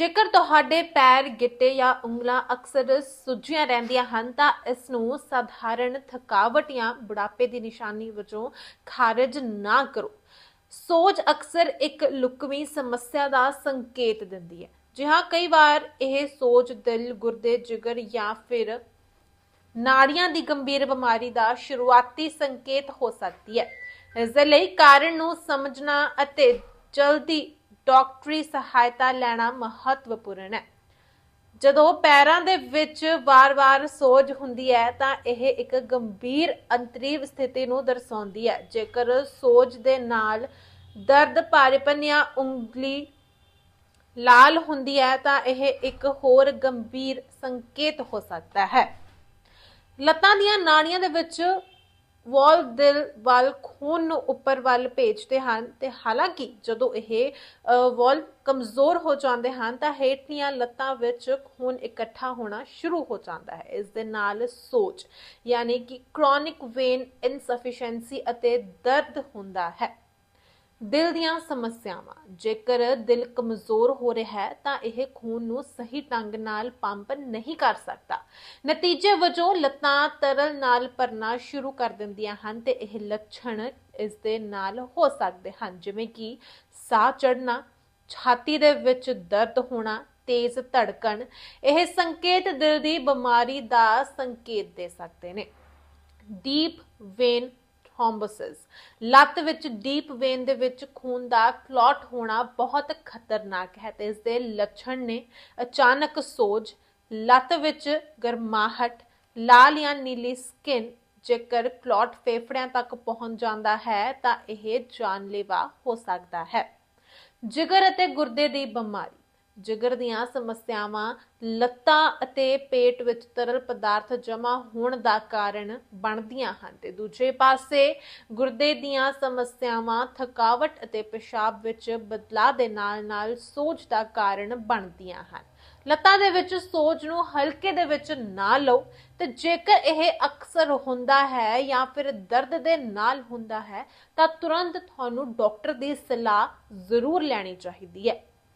ਜੇਕਰ ਤੁਹਾਡੇ ਪੈਰ, ਗਿੱਟੇ ਜਾਂ ਉਂਗਲਾਂ ਅਕਸਰ ਸੁੱਜੀਆਂ ਰਹਿੰਦੀਆਂ ਹਨ, ਤਾਂ ਇਸ ਨੂੰ ਸਾਧਾਰਨ ਥਕਾਵਟ ਜਾਂ ਬੁਢਾਪੇ ਦੀ ਨਿਸ਼ਾਨੀ ਵਜੋਂ ਖਾਰਜ ਨਾ ਕਰੋ। ਸੋਜ ਅਕਸਰ ਇੱਕ ਲੁਕਵੀਂ ਸਮੱਸਿਆ ਦਾ ਸੰਕੇਤ ਦਿੰਦੀ ਹੈ। ਜੀ ਹਾਂ, ਕਈ ਵਾਰ ਇਹ ਸੋਜ, ਦਿਲ, ਗੁਰਦੇ, ਜਿਗਰ ਜਾਂ ਫਿਰ ਨਾੜੀਆਂ ਦੀ ਗੰਭੀਰ ਬਿਮਾਰੀ ਦਾ ਸ਼ੁਰੂਆਤੀ ਸੰਕੇਤ ਹੋ ਸਕਦੀ ਹੈ। ਇਸ ਦੇ ਲਈ ਕਾਰਨ ਨੂੰ ਸਮਝਣਾ ਅਤੇ ਜਲਦੀ ਡਾਕਟਰੀ ਸਹਾਇਤਾ ਲੈਣਾ ਮਹੱਤਵਪੂਰਨ ਹੈ। ਜਦੋਂ ਪੈਰਾਂ ਦੇ ਵਿੱਚ ਵਾਰ-ਵਾਰ ਸੋਜ ਹੁੰਦੀ ਹੈ, ਤਾਂ ਇਹ ਇੱਕ ਗੰਭੀਰ ਅੰਤਰੀਵ ਸਥਿਤੀ ਨੂੰ ਦਰਸਾਉਂਦੀ ਹੈ। ਜੇਕਰ ਸੋਜ ਦੇ ਨਾਲ ਦਰਦ, ਭਾਰੀਪਨ ਜਾਂ ਉਂਗਲੀ ਲਾਲ ਹੁੰਦੀ ਹੈ, ਤਾਂ ਇਹ ਇੱਕ ਹੋਰ ਗੰਭੀਰ ਸੰਕੇਤ ਹੋ ਸਕਦਾ ਹੈ। ਲੱਤਾਂ ਦੀਆਂ ਨਾੜੀਆਂ ਦੇ ਵਿੱਚ ਵਾਲ ਦਿਲ ਵੱਲ, ਖੂਨ ਨੂੰ ਉੱਪਰ ਵੱਲ ਭੇਜਦੇ ਹਨ। ਤੇ ਹਾਲਾਂਕਿ ਜਦੋਂ ਇਹ ਵਾਲ ਕਮਜ਼ੋਰ ਹੋ ਜਾਂਦੇ ਹਨ, ਤਾਂ ਹੇਠਲੀਆਂ ਲੱਤਾਂ ਵਿੱਚ ਖੂਨ ਇਕੱਠਾ ਹੋਣਾ ਸ਼ੁਰੂ ਹੋ ਜਾਂਦਾ ਹੈ। ਇਸ ਦੇ ਨਾਲ ਸੋਜ, ਯਾਨੀ ਕਿ ਕ੍ਰੋਨਿਕ ਵੇਨ ਇਨਸਫੀਸ਼ੀਐਂਸੀ ਅਤੇ ਦਰਦ ਹੁੰਦਾ ਹੈ। ਦਿਲ ਦੀਆਂ ਸਮੱਸਿਆਵਾਂ। ਜੇਕਰ ਦਿਲ ਕਮਜ਼ੋਰ ਹੋ ਰਿਹਾ ਹੈ, ਤਾਂ ਇਹ ਖੂਨ ਨੂੰ ਸਹੀ ਢੰਗ ਨਾਲ ਪੰਪ ਨਹੀਂ ਕਰ ਸਕਦਾ। ਨਤੀਜੇ ਵਜੋਂ ਲੱਤਾਂ ਤਰਲ ਨਾਲ ਭਰਨਾ ਸ਼ੁਰੂ ਕਰ ਦਿੰਦੀਆਂ ਹਨ ਤੇ ਇਹ ਲੱਛਣ ਇਸ ਦੇ ਨਾਲ ਹੋ ਸਕਦੇ ਹਨ, ਜਿਵੇਂ ਕਿ ਸਾਹ ਚੜਨਾ ਛਾਤੀ ਦੇ ਵਿੱਚ ਦਰਦ ਹੋਣਾ, ਤੇਜ਼ ਧੜਕਣ। ਇਹ ਸੰਕੇਤ ਦਿਲ ਦੀ ਬਿਮਾਰੀ ਦਾ ਸੰਕੇਤ ਦੇ ਸਕਦੇ ਨੇ। ਡੀਪ ਵੇਨ ਥ੍ਰੋਮਬੋਸਿਸ ਲੱਤ ਵਿੱਚ ਡੀਪ ਵੇਨ ਦੇ ਵਿੱਚ ਖੂਨ ਦਾ ਕਲੌਟ ਹੋਣਾ ਬਹੁਤ ਖਤਰਨਾਕ ਹੈ ਤੇ ਇਸ ਦੇ ਲੱਛਣ ਨੇ ਅਚਾਨਕ ਸੋਜ, ਲੱਤ ਵਿੱਚ ਗਰਮਾਹਟ, ਲਾਲ ਜਾਂ ਨੀਲੀ ਸਕਿਨ ਜੇਕਰ ਕਲੌਟ ਫੇਫੜਿਆਂ ਤੱਕ ਪਹੁੰਚ ਜਾਂਦਾ ਹੈ ਤਾਂ ਇਹ ਜਾਨਲੇਵਾ ਹੋ ਸਕਦਾ ਹੈ। ਜਿਗਰ ਅਤੇ ਗੁਰਦੇ ਦੀ ਬਿਮਾਰੀ। ਜਿਗਰ ਦੀਆਂ ਸਮੱਸਿਆਵਾਂ ਲੱਤਾਂ ਅਤੇ ਪੇਟ ਵਿੱਚ ਤਰਲ ਪਦਾਰਥ ਜਮ੍ਹਾਂ ਹੋਣ ਦਾ ਕਾਰਨ ਬਣਦੀਆਂ ਹਨ। ਤੇ ਦੂਜੇ ਪਾਸੇ ਗੁਰਦੇ ਦੀਆਂ ਸਮੱਸਿਆਵਾਂ ਥਕਾਵਟ ਅਤੇ ਪਿਸ਼ਾਬ ਵਿੱਚ ਬਦਲਾਅ ਦੇ ਨਾਲ-ਨਾਲ ਸੋਜ ਦਾ ਕਾਰਨ ਬਣਦੀਆਂ ਹਨ। ਲੱਤਾਂ ਦੇ ਵਿੱਚ ਸੋਜ ਨੂੰ ਹਲਕੇ ਦੇ ਵਿੱਚ ਨਾ ਲਓ ਤੇ ਜੇਕਰ ਇਹ ਅਕਸਰ ਹੁੰਦਾ ਹੈ ਜਾਂ ਫਿਰ ਦਰਦ ਦੇ ਨਾਲ ਹੁੰਦਾ ਹੈ ਤਾਂ ਤੁਰੰਤ ਤੁਹਾਨੂੰ ਡਾਕਟਰ ਦੀ ਸਲਾਹ ਜ਼ਰੂਰ ਲੈਣੀ ਚਾਹੀਦੀ ਹੈ।